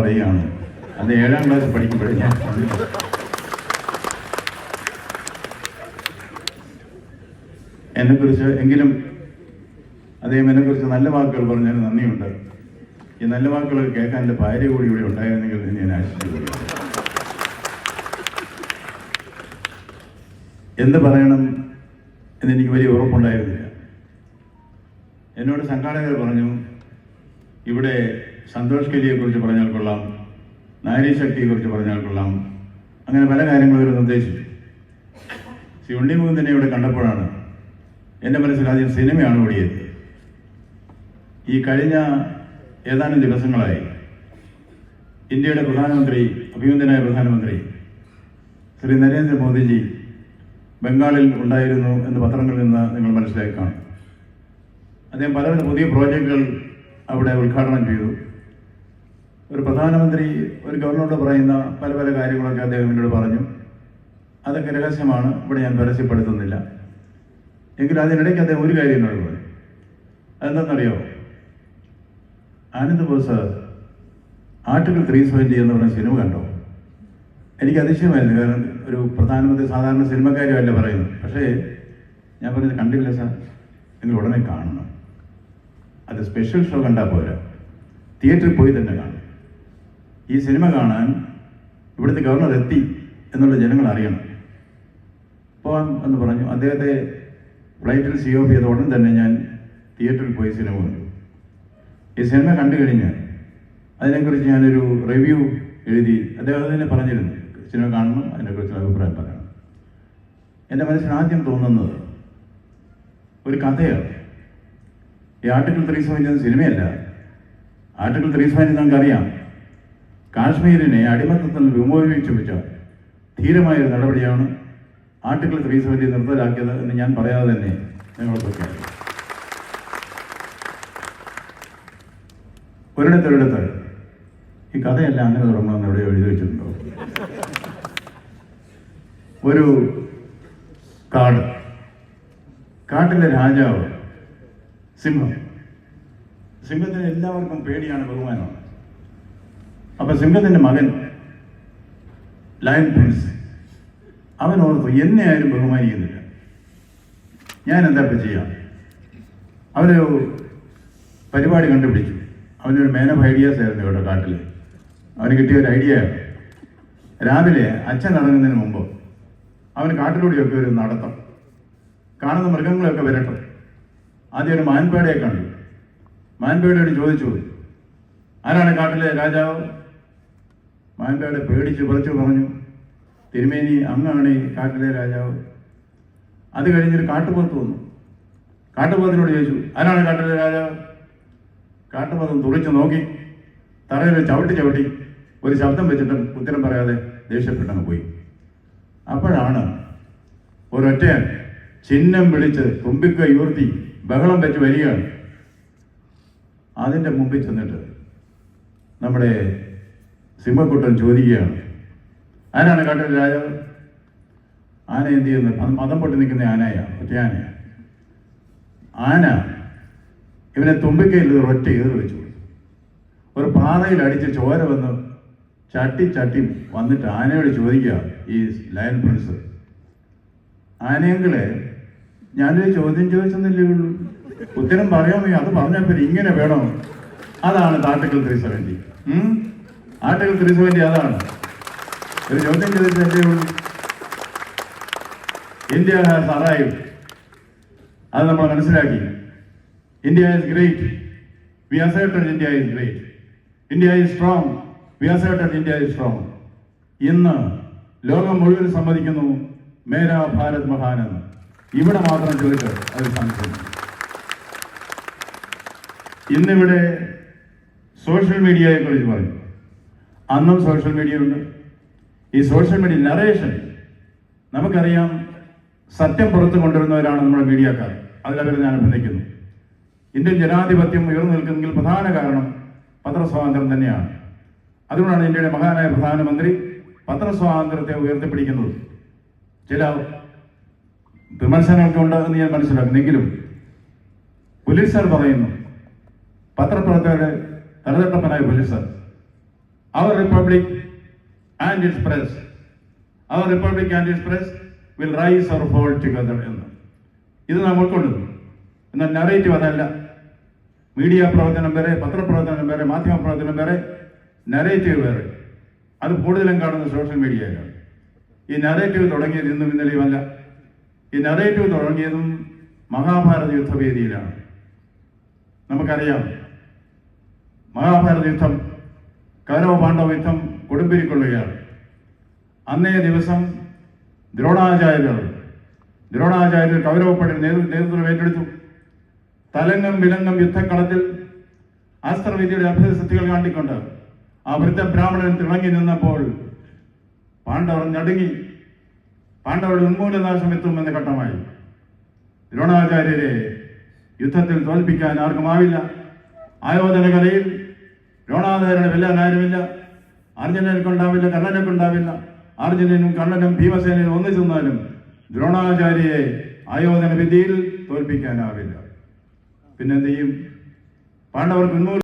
പറയുകയാണ്. അത് ഏഴാം ക്ലാസ് പഠിക്കുമ്പോഴേ ഞാൻ എന്നെക്കുറിച്ച് എങ്കിലും അദ്ദേഹം എന്നെക്കുറിച്ച് നല്ല വാക്കുകൾ പറഞ്ഞതിന് നന്ദിയുണ്ട്. ഈ നല്ല വാക്കുകൾ കേൾക്കാൻ എന്റെ ഭാര്യ കൂടി ഇവിടെ ഉണ്ടായിരുന്നെങ്കിൽ ഞാൻ ആശിക്കുന്നു എന്ത് പറയണം എന്നെനിക്ക് വലിയ ഉറപ്പുണ്ടായിരുന്നില്ല. എന്നോട് സംഘാടകർ പറഞ്ഞു ഇവിടെ സന്തോഷ് കെലിയെക്കുറിച്ച് പറഞ്ഞാൽ കൊള്ളാം നാരി ശക്തിയെക്കുറിച്ച് പറഞ്ഞാൽ കൊള്ളാം. അങ്ങനെ പല കാര്യങ്ങളും ഇവർ നിർദ്ദേശിച്ചു. ശ്രീ ഉണ്ണി മുകുന്ദനെ ഇവിടെ കണ്ടപ്പോഴാണ് എന്റെ മനസ്സിൽ ആദ്യം സിനിമയാണ് ഓടിയത്. ഈ കഴിഞ്ഞ ഏതാനും ദിവസങ്ങളായി ഇന്ത്യയുടെ പ്രധാനമന്ത്രി അഭിനന്ദനായ പ്രധാനമന്ത്രി ശ്രീ നരേന്ദ്രമോദിജി ബംഗാളിൽ ഉണ്ടായിരുന്നു എന്ന് പത്രങ്ങളിൽ നിന്ന് നിങ്ങൾ മനസ്സിലാക്കി കാണും. അദ്ദേഹം പലവിധ പുതിയ പ്രോജക്റ്റുകൾ അവിടെ ഉദ്ഘാടനം ചെയ്തു. ഒരു പ്രധാനമന്ത്രി ഒരു ഗവർണറോട് പറയുന്ന പല പല കാര്യങ്ങളൊക്കെ അദ്ദേഹം എന്നോട് പറഞ്ഞു. അതൊക്കെ രഹസ്യമാണ് ഇവിടെ ഞാൻ പരസ്യപ്പെടുത്തുന്നില്ല. എങ്കിലും അതിനിടയ്ക്ക് അദ്ദേഹം ഒരു കാര്യം എന്നോട് പറഞ്ഞു. അതെന്താണെന്നറിയോ? Anand Bose article three seventy എന്ന് പറഞ്ഞ സിനിമ കണ്ടോ? എനിക്ക് അതിശയമായിരുന്നു കാരണം ഒരു പ്രധാനമന്ത്രി സാധാരണ സിനിമക്കാരുമല്ല പറയുന്നു പക്ഷേ ഞാൻ പറഞ്ഞത് കണ്ടില്ല സാർ. നിങ്ങൾ ഉടനെ കാണണം. അത് സ്പെഷ്യൽ ഷോ കണ്ടാൽ പോരാ. തിയേറ്ററിൽ പോയി തന്നെ കാണും. ഈ സിനിമ കാണാൻ ഇവിടുത്തെ ഗവർണർ എത്തി എന്നുള്ള ജനങ്ങൾ അറിയണം. പോവാം എന്ന് പറഞ്ഞു. അദ്ദേഹത്തെ ഫ്ലൈറ്റിൽ സി ഓഫ് ചെയ്ത ഉടൻ തന്നെ ഞാൻ തിയേറ്ററിൽ പോയി സിനിമ കണ്ടു. ഈ സിനിമ കണ്ടു കഴിഞ്ഞാൽ അതിനെക്കുറിച്ച് ഞാനൊരു റിവ്യൂ എഴുതി അദ്ദേഹം തന്നെ പറഞ്ഞിരുന്നു. സിനിമ കാണണം അതിനെക്കുറിച്ച് അഭിപ്രായം പറയണം. എന്റെ മനസ്സിൽ ആദ്യം തോന്നുന്നത് ഒരു കഥയാണ്. ഈ ആർട്ടിക്കിൾ ത്രീ സെവൻ എന്ന സിനിമയല്ല. ആർട്ടിക്കിൾ ത്രീ സെവൻ നമുക്കറിയാം. കാശ്മീരിനെ അടിമത്തത്തിൽ വിമോചിപ്പിച്ചു വെച്ച ധീരമായ ഒരു നടപടിയാണ് ആർട്ടിക്കിൾ ത്രീ സെവന്റി നിർത്തലാക്കിയത് എന്ന് ഞാൻ പറയാതെ തന്നെ നിങ്ങളൊക്കെ ഒരിടത്ത് ഒരിടത്തൊരിടത്ത് ഈ കഥയെല്ലാം അങ്ങനെ തുടങ്ങണമെന്ന് എവിടെ എഴുതി വെച്ചിട്ടുണ്ടോ? ഒരു കാട്. കാട്ടിലെ രാജാവ് സിംഹം. സിംഹത്തിന് എല്ലാവർക്കും പേടിയാണ് ബഹുമാനമാണ് അപ്പൊ സിംഹത്തിന്റെ മകൻ ലയൺ പ്രിൻസ് അവൻ ഓർത്തു എന്നെ ആരും ബഹുമാനിക്കുന്നില്ല. ഞാൻ എന്താ ഇപ്പം ചെയ്യാം? അവനൊരു പരിപാടി കണ്ടുപിടിച്ചു. അവനൊരു മേൻ ഐഡിയാസ് ആയിരുന്നു ഇവിടെ കാട്ടിൽ അവന് കിട്ടിയ ഒരു ഐഡിയ രാവിലെ അച്ഛൻ ഇറങ്ങുന്നതിന് മുമ്പ് അവന് കാട്ടിലൂടെയൊക്കെ ഒരു നടത്തം. കാണുന്ന മൃഗങ്ങളെയൊക്കെ വരട്ടെ. ആദ്യം ഒരു മാൻപേടയെ കണ്ടു. മാൻപേടയോട് ചോദിച്ചു ആരാണ് കാട്ടിലെ രാജാവ്? മാൻപേട പേടിച്ച് പറിച്ചു പറഞ്ഞു തിരുമേനി അങ്ങാണ് ഈ കാട്ടിലെ രാജാവ്. അത് കഴിഞ്ഞൊരു കാട്ടുപോത്ത് വന്നു. കാട്ടുപോത്തിനോട് ചോദിച്ചു ആരാണ് കാട്ടിലെ രാജാവ്? കാട്ടുപോത്തം തുറച്ചു നോക്കി. തറയിൽ ചവിട്ടി ചവിട്ടി. ഒരു ശബ്ദം വെച്ചിട്ടും ഉത്തരം പറയാതെ ദേഷ്യപ്പെട്ടങ്ങ് പോയി. അപ്പോഴാണ് ഒരൊറ്റയൻ ചിഹ്നം വിളിച്ച് തുമ്പിക്ക ഉയർത്തി ബഹളം വെച്ച് വരികയാണ്. അതിന്റെ മുമ്പിൽ ചെന്നിട്ട് നമ്മുടെ സിംഹക്കുട്ടൻ ചോദിക്കുകയാണ്. ആനാണ് കാട്ടിലെ രാജാവ്? ആന എന്ത് ചെയ്യുന്നത് മതം പൊട്ടി നിൽക്കുന്ന ആനയാ ഒറ്റ ആന ആന ഇവനെ തുമ്പിക്കയിൽ ഒറ്റ ഏറ് വെച്ചു ഒരു പാറയിൽ അടിച്ച് ചോര വന്ന് ചട്ടി ചട്ടി വന്നിട്ട് ആനയോട് ചോദിക്കുക ഈ ലയൺ പ്രിൻസ് ആനയെങ്കിലെ ഞാനൊരു ചോദ്യം ചോദിച്ചെന്നില്ലേ ഉള്ളൂ. ഉത്തരം പറയാൻ അത് പറഞ്ഞാൽ പിന്നെ ഇങ്ങനെ വേണോ. അതാണ് article three seventy article three seventy അതാണ്. ഒരു ചോദ്യം ചോദിച്ചല്ലേ ഉള്ളൂ. ഇന്ത്യ ഹാസ് അറൈവ് അത് നമ്മൾ മനസ്സിലാക്കി. India is great we asserted India is great India is strong we asserted India is strong ഇന്ന് ലോകം മുഴുവൻ സമ്മതിക്കുന്നു മേരാ ഭാരത് മഹാൻ എന്ന് ഇവിടെ മാത്രം ചോദിച്ചത് അത് സംശയം ഇന്നിവിടെ സോഷ്യൽ മീഡിയയെ കുറിച്ച് പറഞ്ഞു അന്നും സോഷ്യൽ മീഡിയ ഉണ്ട്. ഈ സോഷ്യൽ മീഡിയ നറേഷൻ നമുക്കറിയാം സത്യം പുറത്തു കൊണ്ടുവരുന്നവരാണ് നമ്മുടെ മീഡിയക്കാർ. അതിലവരെ ഞാൻ അഭിനന്ദിക്കുന്നു. ഇന്ത്യൻ ജനാധിപത്യം ഉയർന്നു നിൽക്കുന്നെങ്കിൽ പ്രധാന കാരണം പത്രസ്വാതന്ത്ര്യം തന്നെയാണ്. അതുകൊണ്ടാണ് ഇന്ത്യയുടെ മഹാനായ പ്രധാനമന്ത്രി പത്രസ്വാതന്ത്ര്യത്തെ ഉയർത്തിപ്പിടിക്കുന്നത്. ചില വിമർശനങ്ങളൊക്കെ ഉണ്ട് എന്ന് ഞാൻ മനസ്സിലാക്കുന്നെങ്കിലും സാർ പറയുന്നു പത്രപ്രവർത്തകരുടെ തലതട്ടപ്പനായ police sir our republic and its press our republic and its press will rise or fall together എന്ന്. ഇത് നാം ഉൾക്കൊള്ളുന്നു എന്നാൽ നറേറ്റീവ് അതല്ല. മീഡിയ പ്രവർത്തനം വരെ പത്രപ്രവർത്തനം വരെ മാധ്യമ പ്രവർത്തനം വരെ നറേറ്റീവ് വേറെ. അത് കൂടുതലും കാണുന്നത് സോഷ്യൽ മീഡിയയിലാണ് ഈ നറേറ്റീവ് തുടങ്ങിയത് ഇന്നും ഇന്നലെയുമല്ല ഈ നറേറ്റീവ് തുടങ്ങിയതും മഹാഭാരത യുദ്ധവേദിയിലാണ്. നമുക്കറിയാം മഹാഭാരത യുദ്ധം കൗരവ പാണ്ഡവ യുദ്ധം കൊടുമ്പിരിക്കൊള്ളുകയാണ്. അന്നേ ദിവസം ദ്രോണാചാര്യർ ദ്രോണാചാര്യർ കൗരവപ്പടി നേതൃ നേതൃത്വം ഏറ്റെടുത്തു. തലങ്ങം വിലങ്ങം യുദ്ധക്കളത്തിൽ അസ്ത്രവിദ്യയുടെ അഭ്യസിദ്ധികൾ കാട്ടിക്കൊണ്ട് ആ വൃദ്ധ ബ്രാഹ്മണൻ തിളങ്ങി നിന്നപ്പോൾ പാണ്ഡവർ നടുങ്ങി പാണ്ഡവരുടെ ഉന്മൂലനാശം എത്തുമെന്ന ഘട്ടമായി. ദ്രോണാചാര്യരെ യുദ്ധത്തിൽ തോൽപ്പിക്കാൻ ആർക്കുമാവില്ല ആയോധന കലയിൽ ദ്രോണാചാര്യനെ വെല്ലാൻ ആരുമില്ല അർജുനനുണ്ടാവില്ല കർണനുണ്ടാവില്ല അർജുനനും കർണനും ഭീമസേനയും ഒന്നിച്ചു നിന്നാലും ദ്രോണാചാര്യയെ ആയോധന വിദ്യയിൽ തോൽപ്പിക്കാനാവില്ല. പിന്നെന്ത് ചെയ്യും? പാണ്ഡവർക്ക് ഉന്മൂല